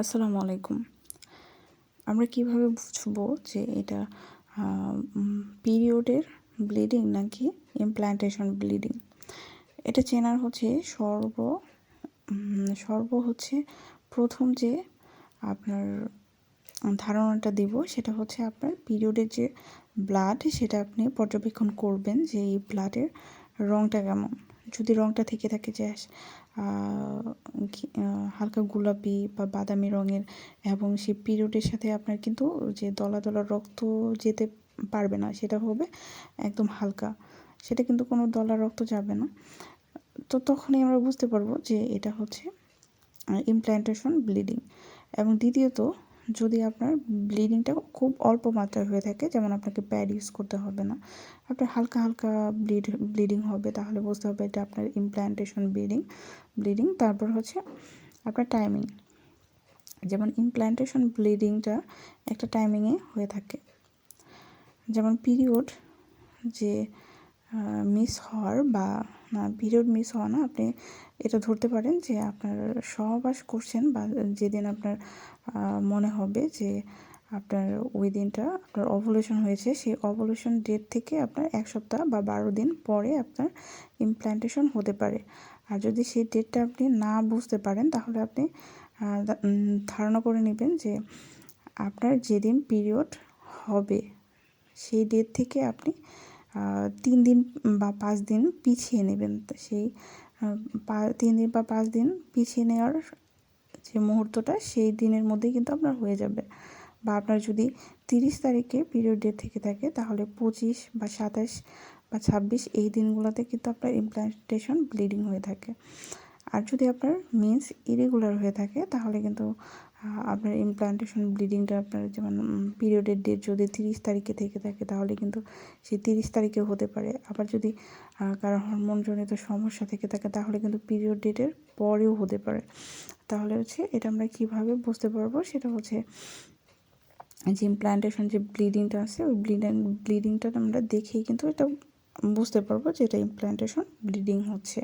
আসসালামু আলাইকুম। আমরা কীভাবে বুঝব যে এটা পিরিয়ডের ব্লিডিং নাকি ইমপ্ল্যান্টেশন ব্লিডিং? এটা চেনার হচ্ছে সর্ব সর্ব হচ্ছে প্রথম যে আপনার ধারণাটা দিব সেটা হচ্ছে আপনার পিরিয়ডের যে ব্লাড সেটা আপনি পর্যবেক্ষণ করবেন যে এই ব্লাডের রঙটা কেমন। যদি রঙটা থেকে থাকে যে হালকা গোলাপি বা বাদামি রঙের এবং সেই পিরিয়ডের সাথে আপনার কিন্তু যে দলা দলা রক্ত যেতে পারবে না, সেটা হবে একদম হালকা। সেটা কিন্তু কোনো দলা রক্ত যাবে না। তো তখনই আমরা বুঝতে পারব যে এটা হচ্ছে ইমপ্ল্যান্টেশন ব্লিডিং এবং দ্বিতীয়ত যদি আপনার ব্লিডিংটা খুব অল্প মাত্রায় হয়ে থাকে, যেমন আপনাকে প্যাড ইউজ করতে হবে না, আপনার হালকা হালকা ব্লিড ব্লিডিং হবে, তাহলে বুঝতে হবে এটা আপনার ইমপ্ল্যান্টেশন ব্লিডিং ব্লিডিং তারপর হচ্ছে আপনার টাইমিং যেমন ইমপ্ল্যান্টেশন ব্লিডিংটা একটা টাইমিংয়ে হয়ে থাকে, যেমন পিরিয়ড যে মিস হওয়ার বা, না পিরিয়ড মিস হওয়া না, আপনি এটা ধরতে পারেন যে আপনার সহবাস করছেন বা যেদিন আপনার মনে হবে যে আপনার ওই দিনটা আপনার অভুলেশন হয়েছে, সেই অভুলেশন ডেট থেকে আপনার এক সপ্তাহ বা বারো দিন পরে আপনার ইমপ্ল্যান্টেশন হতে পারে। আর যদি সেই ডেটটা আপনি না বুঝতে পারেন, তাহলে আপনি ধারণা করে নেবেন যে আপনার যেদিন পিরিয়ড হবে, সেই ডেট থেকে আপনি তিন দিন বা পাঁচ দিন পিছিয়ে নেবেন। সেই তিন দিন বা পাঁচ দিন পিছিয়ে নেওয়ার যে মুহূর্তটা, সেই দিনের মধ্যেই কিন্তু আপনার হয়ে যাবে। বা আপনার যদি তিরিশ তারিখে পিরিয়ড ডেট থেকে থাকে, তাহলে পঁচিশ বা সাতাশ বা ছাব্বিশ এই দিনগুলোতে কিন্তু আপনার ইমপ্লান্টেশন ব্লিডিং হয়ে থাকে। আর যদি আপনার মিন্স ইরেগুলার হয়ে থাকে, তাহলে কিন্তু আপনার ইমপ্লান্টেশন ব্লিডিংটা আপনার যেমন পিরিয়ডের ডেট যদি তিরিশ তারিখে থেকে থাকে, তাহলে কিন্তু সেই তিরিশ তারিখেও হতে পারে। আবার যদি কারও হরমোনজনিত সমস্যা থেকে থাকে, তাহলে কিন্তু পিরিয়ড ডেটের পরেও হতে পারে। তাহলে হচ্ছে এটা আমরা কীভাবে বুঝতে পারব? সেটা হচ্ছে যে ইমপ্লান্টেশন যে ব্লিডিংটা আছে, ওই ব্লিডিং ব্লিডিংটা আমরা দেখেই কিন্তু এটা বুঝতে পারব যে এটা ইমপ্লান্টেশন ব্লিডিং হচ্ছে।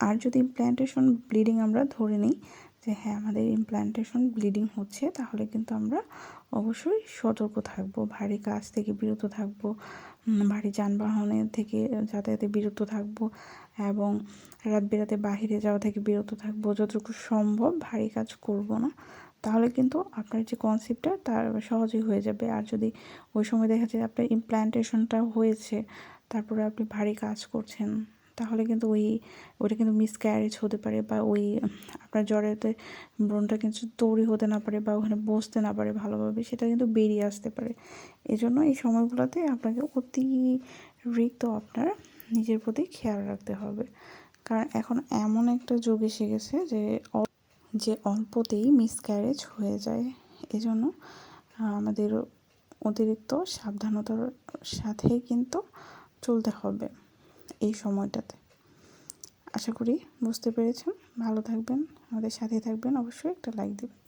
আর যদি ইমপ্ল্যান্টেশন ব্লিডিং আমরা ধরে নিই, যে হ্যাঁ আমাদের ইমপ্ল্যান্টেশন ব্লিডিং হচ্ছে, তাহলে কিন্তু আমরা অবশ্যই সতর্ক থাকব, ভারী কাজ থেকে বিরত থাকব ভারী যানবাহনের থেকে যাতায়াতে বিরত থাকব এবং রাত বেরাতে বাহিরে যাওয়া থেকে বিরত থাকব। যতটুকু সম্ভব ভারী কাজ করব না, তাহলে কিন্তু আপনার যে কনসেপ্টটা তার সহজেই হয়ে যাবে। আর যদি ওই সময় দেখা যায় আপনার ইমপ্ল্যান্টেশনটা হয়েছে, তারপরে আপনি ভারী কাজ করছেন। তাহলে কিন্তু ওই, ওটা কিন্তু মিসক্যারেজ হতে পারে বা ওই আপনার জ্বরেতে ব্রণটা কিন্তু তৈরি হতে না পারে বা ওখানে বসতে না পারে ভালোভাবে, সেটা কিন্তু বেরিয়ে আসতে পারে। এজন্য এই সময়গুলোতে আপনাকে অতিরিক্ত আপনার নিজের প্রতি খেয়াল রাখতে হবে। কারণ এখন এমন একটা যুগ এসে গেছে যে যে অল্পতেই মিসক্যারেজ হয়ে যায়। এজন্য আমাদের অতিরিক্ত সাবধানতার সাথে কিন্তু চলতে হবে। এই সময়টাতে। আশা করি বুঝতে পেরেছেন। ভালো থাকবেন, আমাদের সাথে থাকবেন। অবশ্যই একটা লাইক দেবেন।